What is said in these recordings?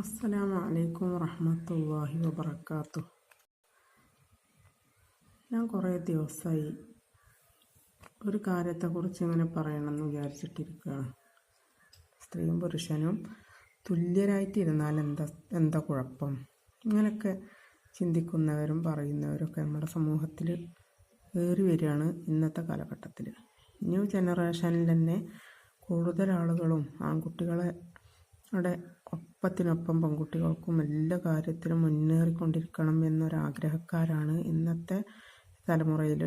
അസ്സലാമു അലൈക്കും വറഹമത്തല്ലാഹി വബറകാതുഹു ഞാൻ കുറേ ദിവസമായി ഒരു കാര്യത്തെക്കുറിച്ച് ഇങ്ങനെ പറയണമെന്ന് വിചാരിച്ചിട്ടിരിക്കുകയാണ്. സ്ത്രീയും പുരുഷനും തുല്യരായിട്ടിരുന്നാൽ എന്താ എന്താ കുഴപ്പം? ഇങ്ങനെയൊക്കെ ചിന്തിക്കുന്നവരും പറയുന്നവരൊക്കെ നമ്മുടെ സമൂഹത്തിൽ ഏറി വരികയാണ് ഇന്നത്തെ കാലഘട്ടത്തിൽ ന്യൂ ജനറേഷനിൽ തന്നെ കൂടുതൽ ആളുകളും ആൺകുട്ടികളെ ടെ ഒപ്പത്തിനൊപ്പം പെൺകുട്ടികൾക്കും എല്ലാ കാര്യത്തിലും മുന്നേറിക്കൊണ്ടിരിക്കണം എന്നൊരാഗ്രഹക്കാരാണ് ഇന്നത്തെ തലമുറയിൽ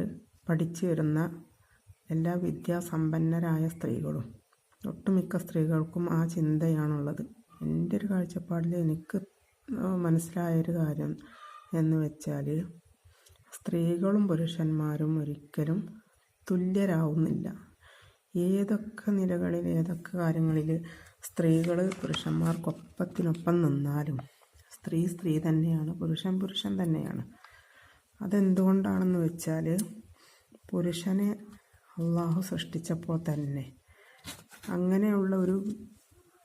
പഠിച്ചു വരുന്ന എല്ലാ വിദ്യാസമ്പന്നരായ സ്ത്രീകളും. ഒട്ടുമിക്ക സ്ത്രീകൾക്കും ആ ചിന്തയാണുള്ളത്. എന്റെ ഒരു കാഴ്ചപ്പാടിൽ എനിക്ക് മനസ്സിലായൊരു കാര്യം എന്ന് വെച്ചാൽ സ്ത്രീകളും പുരുഷന്മാരും ഒരിക്കലും തുല്യരാവുന്നില്ല. ഏതൊക്കെ നിലകളിൽ ഏതൊക്കെ കാര്യങ്ങളിൽ സ്ത്രീകൾ പുരുഷന്മാർക്കൊപ്പത്തിനൊപ്പം നിന്നാലും സ്ത്രീ സ്ത്രീ തന്നെയാണ് പുരുഷൻ പുരുഷൻ തന്നെയാണ്. അതെന്തുകൊണ്ടാണെന്ന് വെച്ചാൽ പുരുഷനെ അള്ളാഹു സൃഷ്ടിച്ചപ്പോൾ തന്നെ അങ്ങനെയുള്ള ഒരു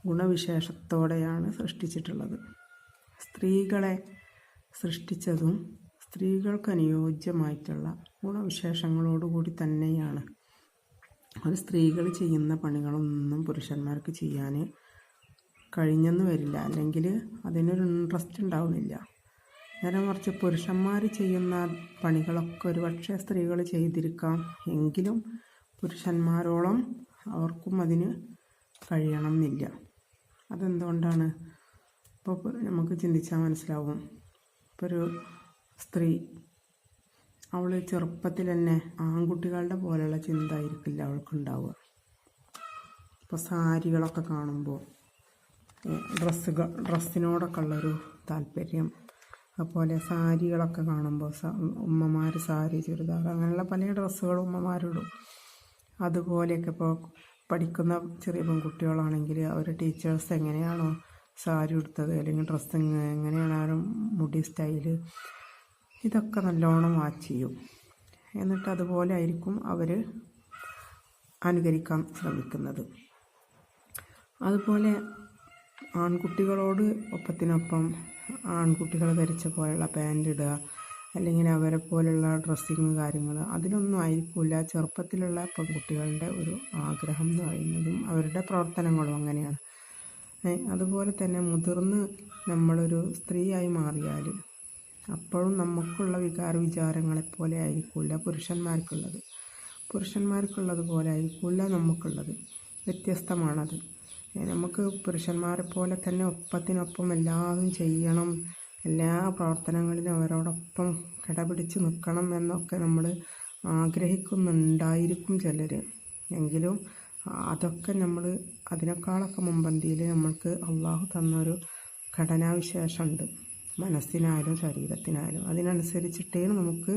ഗുണവിശേഷത്തോടെയാണ് സൃഷ്ടിച്ചിട്ടുള്ളത്. സ്ത്രീകളെ സൃഷ്ടിച്ചതും സ്ത്രീകൾക്ക് അനുയോജ്യമായിട്ടുള്ള ഗുണവിശേഷങ്ങളോടുകൂടി തന്നെയാണ് അത് സ്ത്രീകൾ ചെയ്യുന്ന പണികളൊന്നും പുരുഷന്മാർക്ക് ചെയ്യാൻ കഴിഞ്ഞെന്ന് വരില്ല. അല്ലെങ്കിൽ അതിനൊരു ഇൻട്രസ്റ്റ് ഉണ്ടാവുന്നില്ല. നേരെ മറിച്ച് പുരുഷന്മാർ ചെയ്യുന്ന പണികളൊക്കെ ഒരു പക്ഷേ സ്ത്രീകൾ ചെയ്തിരിക്കാം. എങ്കിലും പുരുഷന്മാരോളം അവർക്കും അതിന് കഴിയണം എന്നില്ല അതെന്തുകൊണ്ടാണ്? ഇപ്പോൾ നമുക്ക് ചിന്തിച്ചാൽ മനസ്സിലാവും. ഇപ്പോൾ ഒരു സ്ത്രീ അവൾ ചെറുപ്പത്തിൽ തന്നെ ആൺകുട്ടികളുടെ പോലെയുള്ള ചിന്ത ആയിരിക്കില്ല അവൾക്കുണ്ടാവുക. ഇപ്പോൾ സാരികളൊക്കെ കാണുമ്പോൾ ഡ്രസ്സുകൾ ഡ്രസ്സിനോടൊക്കെ ഉള്ളൊരു താല്പര്യം. അതുപോലെ സാരികളൊക്കെ കാണുമ്പോൾ ഉമ്മമാർ സാരി ചുരിദാർ അങ്ങനെയുള്ള പല ഡ്രസ്സുകളും ഉമ്മമാരിടും. അതുപോലെയൊക്കെ ഇപ്പോൾ പഠിക്കുന്ന ചെറിയ പെൺകുട്ടികളാണെങ്കിൽ അവർ ടീച്ചേഴ്സ് എങ്ങനെയാണോ സാരി ഉടുത്തത് അല്ലെങ്കിൽ ഡ്രസ്സ് എങ്ങനെയാണ് അവരുടെ മുടി സ്റ്റൈൽ? ഇതൊക്കെ നല്ലോണം വാച്ച് ചെയ്യും. എന്നിട്ട് അതുപോലെ ആയിരിക്കും അവർ അനുകരിക്കാൻ ശ്രമിക്കുന്നത്. അതുപോലെ ആൺകുട്ടികളോട് ഒപ്പത്തിനൊപ്പം ആൺകുട്ടികൾ ധരിച്ച പോലെയുള്ള പാന്റ് ഇടുക അല്ലെങ്കിൽ അവരെ പോലെയുള്ള ഡ്രസ്സിങ് കാര്യങ്ങൾ അതിനൊന്നും ആയിരിക്കില്ല ചെറുപ്പത്തിലുള്ള പെൺകുട്ടികളുടെ ഒരു ആഗ്രഹം എന്ന് പറയുന്നതും അവരുടെ പ്രവർത്തനങ്ങളും അങ്ങനെയാണ്. അതുപോലെ തന്നെ മുതിർന്ന് നമ്മളൊരു സ്ത്രീയായി മാറിയാൽ അപ്പോഴും നമുക്കുള്ള വികാര വിചാരങ്ങളെപ്പോലെ ആയിരിക്കില്ല പുരുഷന്മാർക്കുള്ളത്. പുരുഷന്മാർക്കുള്ളത് പോലെ ആയിരിക്കില്ല നമുക്കുള്ളത്. വ്യത്യസ്തമാണത്. നമുക്ക് പുരുഷന്മാരെ പോലെ തന്നെ ഒപ്പത്തിനൊപ്പം എല്ലാതും ചെയ്യണം. എല്ലാ പ്രവർത്തനങ്ങളിലും അവരോടൊപ്പം കിടപിടിച്ച് നിൽക്കണം എന്നൊക്കെ നമ്മൾ ആഗ്രഹിക്കുന്നുണ്ടായിരിക്കും ചിലർ എങ്കിലും അതൊക്കെ നമ്മൾ അതിനേക്കാളൊക്കെ മുമ്പന്തിയിൽ നമ്മൾക്ക് അള്ളാഹു തന്നൊരു ഘടനാവിശേഷമുണ്ട്. മനസ്സിനായാലും ശരീരത്തിനായാലും. അതിനനുസരിച്ചിട്ടേ നമുക്ക്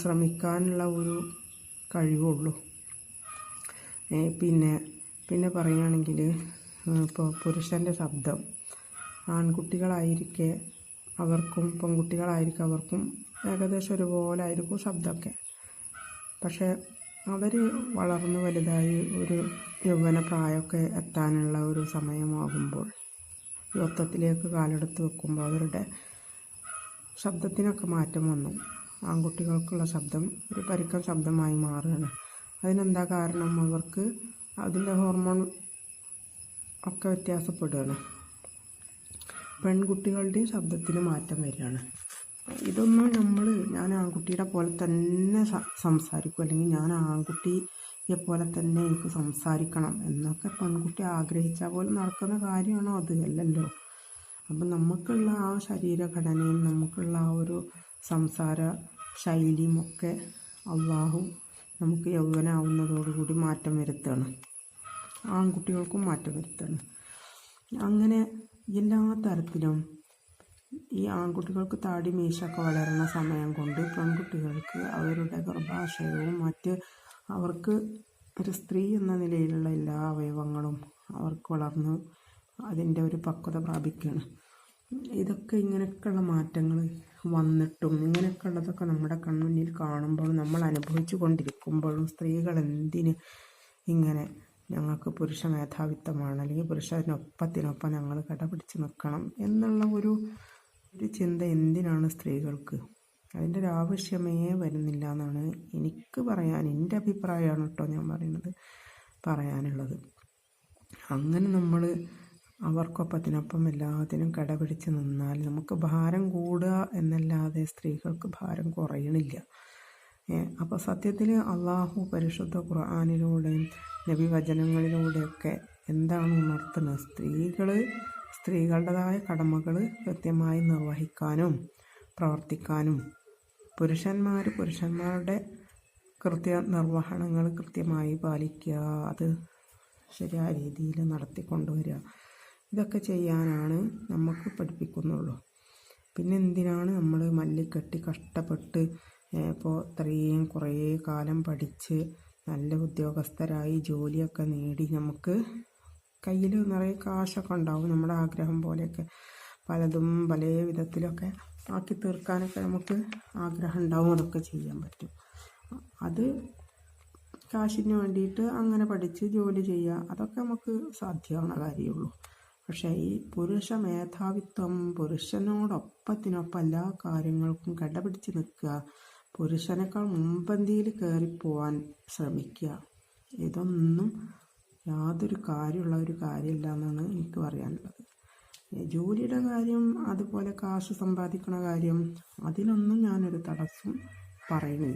ശ്രമിക്കാനുള്ള ഒരു കഴിവുള്ളൂ. പിന്നെ പിന്നെ പറയുകയാണെങ്കിൽ ഇപ്പോൾ പുരുഷന്റെ ശബ്ദം. ആൺകുട്ടികളായിരിക്കെ അവർക്കും പെൺകുട്ടികളായിരിക്കും അവർക്കും ഏകദേശം ഒരുപോലെ ആയിരിക്കും ശബ്ദമൊക്കെ. പക്ഷേ അവർ വളർന്നു വലുതായി ഒരു യൗവന പ്രായമൊക്കെ എത്താനുള്ള ഒരു സമയമാകുമ്പോൾ യുവത്വത്തിലേക്ക് കാലെടുത്ത് വെക്കുമ്പോൾ അവരുടെ ശബ്ദത്തിനൊക്കെ മാറ്റം വന്നു. ആൺകുട്ടികൾക്കുള്ള ശബ്ദം ഒരു പരുക്കൻ ശബ്ദമായി മാറുകയാണ്. അതിനെന്താ കാരണം? അവർക്ക് അതിന്റെ ഹോർമോൺ ഒക്കെ വ്യത്യാസപ്പെടുകയാണ്. പെൺകുട്ടികളുടെയും ശബ്ദത്തിന് മാറ്റം വരികയാണ്. ഇതൊന്നും നമ്മൾ ഞാൻ ആൺകുട്ടിയുടെ പോലെ തന്നെ സംസാരിക്കും. അല്ലെങ്കിൽ ഞാൻ ആൺകുട്ടിയെ പോലെ തന്നെ എനിക്ക് സംസാരിക്കണം എന്നൊക്കെ പെൺകുട്ടി ആഗ്രഹിച്ചാൽ പോലും നടക്കുന്ന കാര്യമാണോ അത്? അല്ലല്ലോ. അപ്പം നമുക്കുള്ള ആ ശരീരഘടനയും നമുക്കുള്ള ആ ഒരു സംസാര ശൈലിയും ഒക്കെ അള്ളാഹു നമുക്ക് യൗവനാവുന്നതോടുകൂടി മാറ്റം വരുത്തുകയാണ് ആൺകുട്ടികൾക്കും മാറ്റം വരുത്തുകയാണ് അങ്ങനെ എല്ലാ തരത്തിലും ഈ ആൺകുട്ടികൾക്ക് താടി മീശൊക്കെ വളരുന്ന സമയം കൊണ്ട് പെൺകുട്ടികൾക്ക് അവരുടെ ഗർഭാശയവും മറ്റ് അവർക്ക് ഒരു സ്ത്രീ എന്ന നിലയിലുള്ള എല്ലാ അവയവങ്ങളും അവർക്ക് വളർന്ന് അതിന്റെ ഒരു പക്വത പ്രാപിക്കുകയാണ് ഇതൊക്കെ ഇങ്ങനെയൊക്കെയുള്ള മാറ്റങ്ങൾ വന്നിട്ടും ഇങ്ങനെയൊക്കെ ഉള്ളതൊക്കെ നമ്മുടെ കൺമുന്നിൽ കാണുമ്പോൾ നമ്മൾ അനുഭവിച്ചു കൊണ്ടിരിക്കുമ്പോഴും സ്ത്രീകൾ എന്തിന് ഇങ്ങനെ ഞങ്ങൾക്ക് പുരുഷ മേധാവിത്വമാണ് അല്ലെങ്കിൽ പുരുഷനൊപ്പത്തിനൊപ്പം ഞങ്ങൾ കടപിടിച്ച് നിൽക്കണം എന്നുള്ള ഒരു ഒരു ചിന്ത എന്തിനാണ് സ്ത്രീകൾക്ക്? അതിന്റെ ഒരു ആവശ്യമേ വരുന്നില്ല എന്നാണ് എനിക്ക് പറയാൻ എന്റെ അഭിപ്രായമാണ് കേട്ടോ ഞാൻ പറയുന്നത് പറയാനുള്ളത്. അങ്ങനെ നമ്മൾ അവർക്കൊപ്പത്തിനൊപ്പം എല്ലാത്തിനും കടപിടിച്ച് നിന്നാൽ നമുക്ക് ഭാരം കൂടുക എന്നല്ലാതെ സ്ത്രീകൾക്ക് ഭാരം കുറയണില്ല. അപ്പോൾ സത്യത്തിൽ അള്ളാഹു പരിശുദ്ധ ഖുർആാനിലൂടെയും നബിവചനങ്ങളിലൂടെയൊക്കെ എന്താണ് ഉണർത്തുന്നത്? സ്ത്രീകൾ സ്ത്രീകളുടേതായ കടമകൾ കൃത്യമായി നിർവഹിക്കാനും പ്രവർത്തിക്കാനും. പുരുഷന്മാർ പുരുഷന്മാരുടെ കൃത്യ നിർവഹണങ്ങൾ കൃത്യമായി പാലിക്കുക. അത് ശരിയായ രീതിയിൽ നടത്തിക്കൊണ്ടുവരിക. ഇതൊക്കെ ചെയ്യാനാണ് നമുക്ക് പഠിപ്പിക്കുന്നുള്ളൂ. പിന്നെ എന്തിനാണ് നമ്മൾ മല്ലിക്കെട്ടി കഷ്ടപ്പെട്ട് ഇപ്പോൾ ഇത്രയും കുറേ കാലം പഠിച്ച് നല്ല ഉദ്യോഗസ്ഥരായി ജോലിയൊക്കെ നേടി നമുക്ക് കയ്യിൽ നിറയെ കാശൊക്കെ ഉണ്ടാവും നമ്മുടെ ആഗ്രഹം പോലെയൊക്കെ. പലതും പല വിധത്തിലൊക്കെ ആക്കി തീർക്കാനൊക്കെ നമുക്ക് ആഗ്രഹം ഉണ്ടാവും അതൊക്കെ ചെയ്യാൻ പറ്റും. അത് കാശിന് വേണ്ടിയിട്ട് അങ്ങനെ പഠിച്ച് ജോലി ചെയ്യുക അതൊക്കെ നമുക്ക് സാധ്യമാണ് കാര്യമുള്ളൂ പക്ഷേ ഈ പുരുഷ മേധാവിത്വം പുരുഷനോടൊപ്പത്തിനൊപ്പം എല്ലാ കാര്യങ്ങൾക്കും കടപിടിച്ച് നിൽക്കുക പുരുഷനേക്കാൾ മുൻപന്തിയിൽ കയറിപ്പോവാൻ ശ്രമിക്കുക ഇതൊന്നും യാതൊരു കാര്യമുള്ള ഒരു കാര്യമില്ല എന്നാണ് എനിക്ക് പറയാനുള്ളത്. ജോലിയുടെ കാര്യം അതുപോലെ കാശ് സമ്പാദിക്കണ കാര്യം അതിനൊന്നും ഞാനൊരു തടസ്സം പറയുന്നില്ല